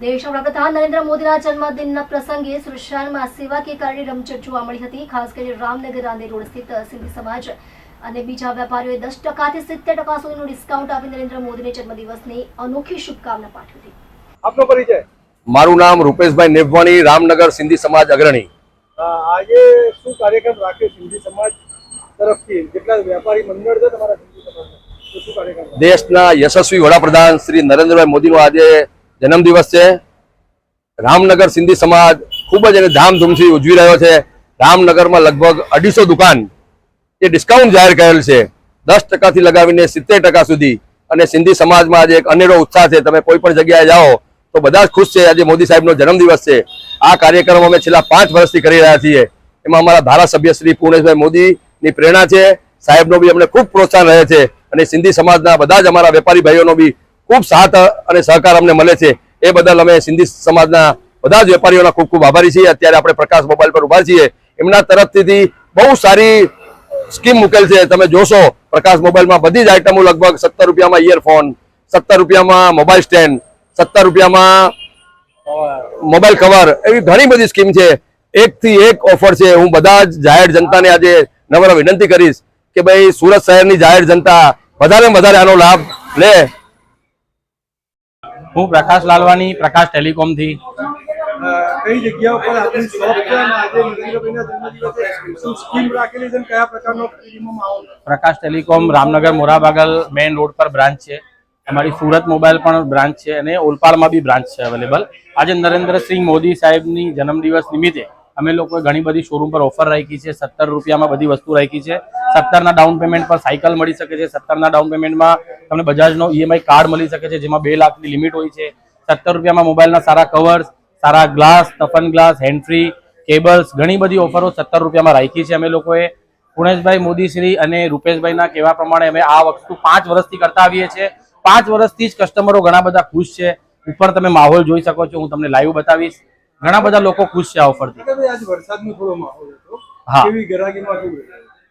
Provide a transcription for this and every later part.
દેશના વડાપ્રધાન નરેન્દ્ર મોદીના જન્મદિનના પ્રસંગે સુરક્ષામાં સેવાકીય રમઝટ જોવા મળી હતી. ખાસ કરીને રામનગર રાંદેર રોડ સ્થિત સિંધી સમાજ અને બીજા વેપારીઓએ દસ ટકાથી સિત્તેર ટકા સુધીનું ડિસ્કાઉન્ટ આપી નરેન્દ્ર મોદીને જન્મદિવસની અનોખી શુભકામના પાઠવી હતી. આપનો પરિચય? મારું નામ રૂપેશભાઈ નેભવાણી રામનગર સિંધી સમાજ અગ્રણી. આજે શું કાર્યક્રમ રાખ્યો સિંધી સમાજ તરફથી? જેટલા વેપારી મંડળ છે તમારા સિંધી સમાજના? દેશના યશસ્વી વડાપ્રધાન શ્રી નરેન્દ્રભાઈ મોદીનો આજે જન્મદિવસ છે. રામનગર સિંધી સમાજ ખૂબ જ એને ધામધૂમથી ઉજવી રહ્યો છે. રામનગરમાં લગભગ અઢીસો દુકાન એ ડિસ્કાઉન્ટ જાહેર કરેલ છે. દસ ટકાથી લગાવીને સિત્તેર ટકા સુધી. અને સિંધી સમાજમાં આજે એક અનેરો ઉત્સાહ છે. તમે કોઈ પણ જગ્યાએ જાઓ તો બધા જ ખુશ છે. આજે મોદી સાહેબનો જન્મદિવસ છે. આ કાર્યક્રમ અમે છેલ્લા પાંચ વર્ષથી કરી રહ્યા છીએ. એમાં અમારા ધારાસભ્ય શ્રી પૂર્ણેશભાઈ મોદીની પ્રેરણા છે. સાહેબનો બી અમને ખૂબ પ્રોત્સાહન રહે છે. અને સિંધી સમાજના બધા જ અમારા વેપારી ભાઈઓનો બી ખૂબ સાથ અને સહકાર અમને મળે છે. એ બદલ અમે સિંધી સમાજના બધા જ વેપારીઓના ખૂબ ખૂબ આભારી છીએ. અત્યારે આપણે પ્રકાશ મોબાઈલ પર ઊભા છીએ. એમના તરફથી બહુ સારી સ્કીમ મૂકેલ છે. તમે જોશો, પ્રકાશ મોબાઈલમાં બધી જ આઈટમો લગભગ સત્તર રૂપિયામાં ઇયરફોન, સત્તર રૂપિયામાં મોબાઈલ સ્ટેન્ડ, સત્તર રૂપિયામાં મોબાઈલ કવર, એવી ઘણી બધી સ્કીમ છે. એકથી એક ઓફર છે. હું બધા જ જાહેર જનતાને આજે નમ્ર વિનંતી કરીશ કે ભાઈ સુરત શહેરની જાહેર જનતા વધારે વધારે આનો લાભ લે. હું પ્રકાશ લાલવાની પ્રકાશ ટેલિકોમથી કઈ જગ્યા ઉપર આપની શોપ છે? આજે નરેન્દ્રભાઈના જન્મદિવસે શું સ્કીમ રાખેલી છે કયા પ્રકારનો ખરીદીમાં માહોલ? Prakash telecom Ramnagar Morabagal main road પર બ્રાન્ચ છે. અમારી સુરત મોબાઈલ પણ બ્રાન્ચ છે અને ઓલપાડમાં બી બ્રાન્ચ છે અવેલેબલ આજે નરેન્દ્રસિંહ મોદી સાહેબની જન્મદિવસ નિમિત્તે અમે લોકોએ ઘણી બધી શોરૂમ પર ઓફર રાખી છે. સત્તર રૂપિયામાં બધી વસ્તુ રાખી છે. સત્તરના ડાઉન પેમેન્ટ પર સાયકલ મળી શકે છે. સત્તરના ડાઉન પેમેન્ટમાં તમને બજાજનો ઈએમઆઈ કાર્ડ મળી શકે છે, જેમાં બે લાખની લિમિટ હોય છે. સત્તર રૂપિયામાં મોબાઈલના સારા કવર્સ સારા glass toughen glass handsfree cables ઘણી બધી ઓફરો સત્તર રૂપિયામાં રાખી છે અમે લોકોએ. પુણેશભાઈ મોદીશ્રી અને રૂપેશભાઈના કહેવા પ્રમાણે અમે આ વસ્તુ પાંચ વર્ષથી કરતા આવીએ છીએ. પાંચ વર્ષથી જ કસ્ટમરો ઘણા બધા ખુશ છે. ઉપર તમે માહોલ જોઈ શકો છો. હું તમને લાઈવ બતાવીશ. ઘણા બધા લોકો ખુશ છે આ ઓફરથી કે ભાઈ આજે વરસાદનો માહોલ હા.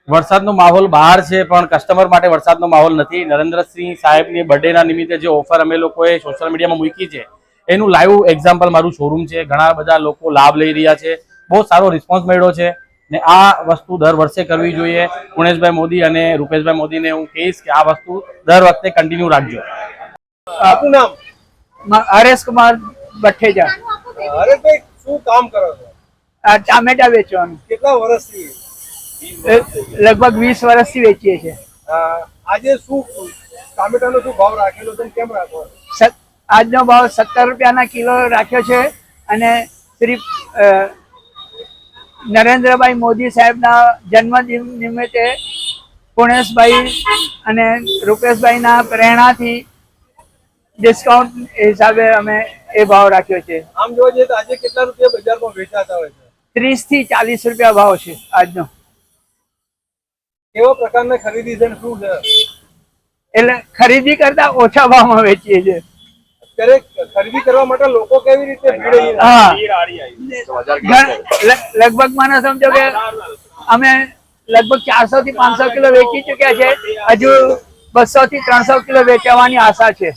વરસાદનો બહાર છે પણ કસ્ટમર માટે વરસાદનો માહોલ નથી. નરેન્દ્રસિંહ સાહેબની બર્થડેના નિમિત્તે જે ઓફર અમે લોકોએ સોશિયલ મીડિયામાં મૂકી છે એનું લાઈવ એક્ઝામ્પલ મારું શોરૂમ છે. ઘણા બધા લોકો લાભ લઈ રહ્યા છે. બહુ સારો રિસ્પોન્સ મળ્યો છે. ને આ વસ્તુ દર વર્ષે કરવી જોઈએ. પુણેશભાઈ મોદી અને રૂપેશભાઈ મોદીને હું કહીશ કે આ વસ્તુ દર વખતે કન્ટિન્યુ રાખજો. આપનું નામ? હરેશ કુમાર ભઠ્ઠેજા હરેશભાઈ શું કામ કરો છો? આ ટામેટા વેચવાનું? કેટલા વર્ષથી? લગભગ વીસ વર્ષથી વેચીએ છીએ. આજે શું ટામેટાનો શું ભાવ રાખેલો છે કેમ રાખવો આજનો ભાવ સત્તર રૂપિયાના કિલો રાખ્યો છે અને શ્રી નરેન્દ્રભાઈ મોદી સાહેબના જન્મદિન નિમિત્તે પુણેશભાઈ અને રૂપેશભાઈના પ્રેરણાથી ડિસ્કાઉન્ટ હિસાબે અમે એ ભાવ રાખ્યો છે. આમ જોવા જઈએ તો આજે કેટલા રૂપિયા બજારમાં વેચાતા હોય છે? ત્રીસથી ચાલીસ રૂપિયા ભાવ છે આજનો. કેવા પ્રકારના ખરીદી છે શું છે? એટલે ખરીદી કરતા ઓછા ભાવમાં વેચીએ છીએ. અત્યારે ખરીદી કરવા માટે લોકો કેવી રીતે ભીડ લગભગ મને સમજો કે અમે લગભગ ચારસો થી પાંચસો કિલો વેચી ચુક્યા છે. હજુ બસો થી ત્રણસો કિલો વેચવાની આશા છે.